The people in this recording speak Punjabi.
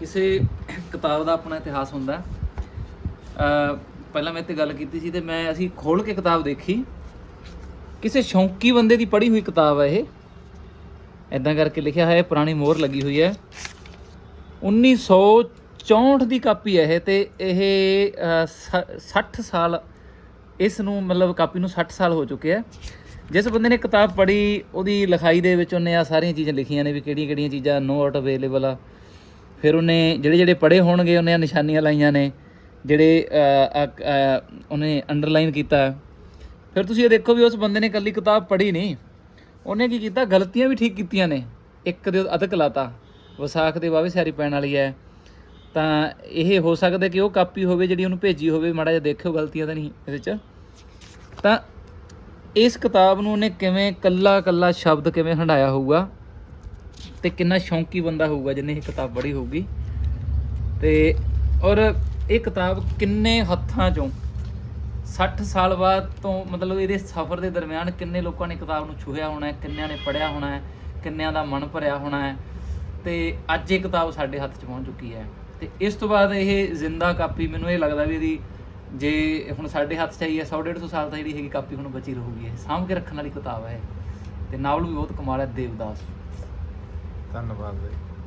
ਕਿਸੇ ਕਿਤਾਬ ਦਾ ਆਪਣਾ ਇਤਿਹਾਸ ਹੁੰਦਾ। ਪਹਿਲਾਂ ਮੈਂ ਤੇ ਗੱਲ ਕੀਤੀ ਸੀ ਤੇ ਮੈਂ ਅਸੀਂ ਖੋਲ ਕੇ ਕਿਤਾਬ ਦੇਖੀ। ਕਿਸੇ ਸ਼ੌਂਕੀ ਬੰਦੇ ਦੀ ਪੜ੍ਹੀ ਹੋਈ ਕਿਤਾਬ ਹੈ ਇਹ। ਇਦਾਂ ਕਰਕੇ ਲਿਖਿਆ ਹੈ ਪੁਰਾਣੀ ਮੋਹਰ ਲੱਗੀ ਹੋਈ ਹੈ। 1964 ਦੀ ਕਾਪੀ ਹੈ ਇਹ ਤੇ ਇਹ ਸ- 60 ਸਾਲ, ਇਸ ਨੂੰ ਮਤਲਬ ਕਾਪੀ ਨੂੰ 60 ਸਾਲ ਹੋ ਚੁੱਕੇ ਆ। ਜਿਸ ਬੰਦੇ ਨੇ ਕਿਤਾਬ ਪੜ੍ਹੀ, ਉਹਦੀ ਲਿਖਾਈ ਦੇ ਵਿੱਚ ਉਹਨੇ ਆ ਸਾਰੀਆਂ ਚੀਜ਼ਾਂ ਲਿਖੀਆਂ ਨੇ ਵੀ ਕਿਹੜੀਆਂ ਕਿਹੜੀਆਂ ਚੀਜ਼ਾਂ ਨੋ ਨੋਟ ਅਵੇਲੇਬਲ ਆ। ਫਿਰ ਉਹਨੇ, ਜਿਹੜੇ ਜਿਹੜੇ ਪੜ੍ਹੇ ਹੋਣਗੇ, ਉਹਨੇ ਨਿਸ਼ਾਨੀਆਂ ਲਾਈਆਂ ਨੇ, ਜਿਹੜੇ ਉਹਨੇ ਅੰਡਰਲਾਈਨ ਕੀਤਾ। ਫਿਰ ਤੁਸੀਂ ਇਹ ਦੇਖੋ ਵੀ ਉਸ ਬੰਦੇ ਨੇ ਇਕੱਲੀ ਕਿਤਾਬ ਪੜ੍ਹੀ ਨਹੀਂ ਉਹਨੇ ਕੀ ਕੀਤਾ? ਗਲਤੀਆਂ ਵੀ ਠੀਕ ਕੀਤੀਆਂ ਨੇ। ਇੱਕ ਦੇ ਅਧਕ ਲਾਤਾ। ਵਿਸਾਖ ਦੇ ਵਾਵੇ ਸਾਰੀ ਪੈਣ ਵਾਲੀ ਹੈ। ਤਾਂ ਇਹ ਹੋ ਸਕਦਾ ਕਿ ਉਹ ਕਾਪੀ ਹੋਵੇ, ਜਿਹੜੀ ਉਹਨੂੰ ਭੇਜੀ ਹੋਵੇ, ਮਾੜਾ ਜਿਹਾ ਦੇਖਿਓ ਗਲਤੀਆਂ ਤਾਂ ਨਹੀਂ ਇਹਦੇ 'ਚ। ਤਾਂ ਇਸ ਕਿਤਾਬ ਨੂੰ ਉਹਨੇ ਕਿਵੇਂ ਕੱਲਾ ਕੱਲਾ ਸ਼ਬਦ ਕਿਵੇਂ ਹੰਡਾਇਆ ਹੋਊਗਾ? ਤੇ ਕਿੰਨਾ ਸ਼ੌਂਕੀ ਬੰਦਾ ਹੋਊਗਾ ਜਿਹਨੇ ਇਹ ਕਿਤਾਬ ਪੜ੍ਹੀ ਹੋਊਗੀ। ਤੇ ਔਰ ਇਹ ਕਿਤਾਬ ਕਿੰਨੇ ਹੱਥਾਂ ਚੋਂ 60 ਸਾਲ ਬਾਅਦ ਤੋਂ ਮਤਲਬ ਇਹਦੇ ਸਫ਼ਰ ਦੇ ਦਰਮਿਆਨ ਕਿੰਨੇ ਲੋਕਾਂ ਨੇ ਕਿਤਾਬ ਨੂੰ ਛੂਹਿਆ ਹੋਣਾ ਹੈ, ਕਿੰਨਿਆਂ ਨੇ ਪੜ੍ਹਿਆ ਹੋਣਾ ਹੈ, ਕਿੰਨਿਆਂ ਦਾ ਮਨ ਭਰਿਆ ਹੋਣਾ ਹੈ। ਤੇ ਅੱਜ ਇਹ ਕਿਤਾਬ ਸਾਡੇ ਹੱਥ 'ਚ ਪਹੁੰਚ ਚੁੱਕੀ ਹੈ। ਤੇ ਇਸ ਤੋਂ ਬਾਅਦ ਇਹ ਜ਼ਿੰਦਾ ਕਾਪੀ ਮੈਨੂੰ ਇਹ ਲੱਗਦਾ ਵੀ ਇਹਦੀ ਜੇ ਹੁਣ ਸਾਡੇ ਹੱਥ 'ਚ ਆਈ ਹੈ 100 150 ਸਾਲ ਤਾਂ ਜਿਹੜੀ ਹੈਗੀ ਕਾਪੀ ਹੁਣ ਬਚੀ ਰਹੂਗੀ ਇਹ। ਸਾਂਭ ਕੇ ਰੱਖਣ ਵਾਲੀ ਕਿਤਾਬ ਹੈ ਇਹ। ਤੇ ਨਾਵਲ ਵੀ ਬਹੁਤ ਕਮਾਲ ਹੈ, ਦੇਵਦਾਸ। ਧੰਨਵਾਦ ਬਾਈ।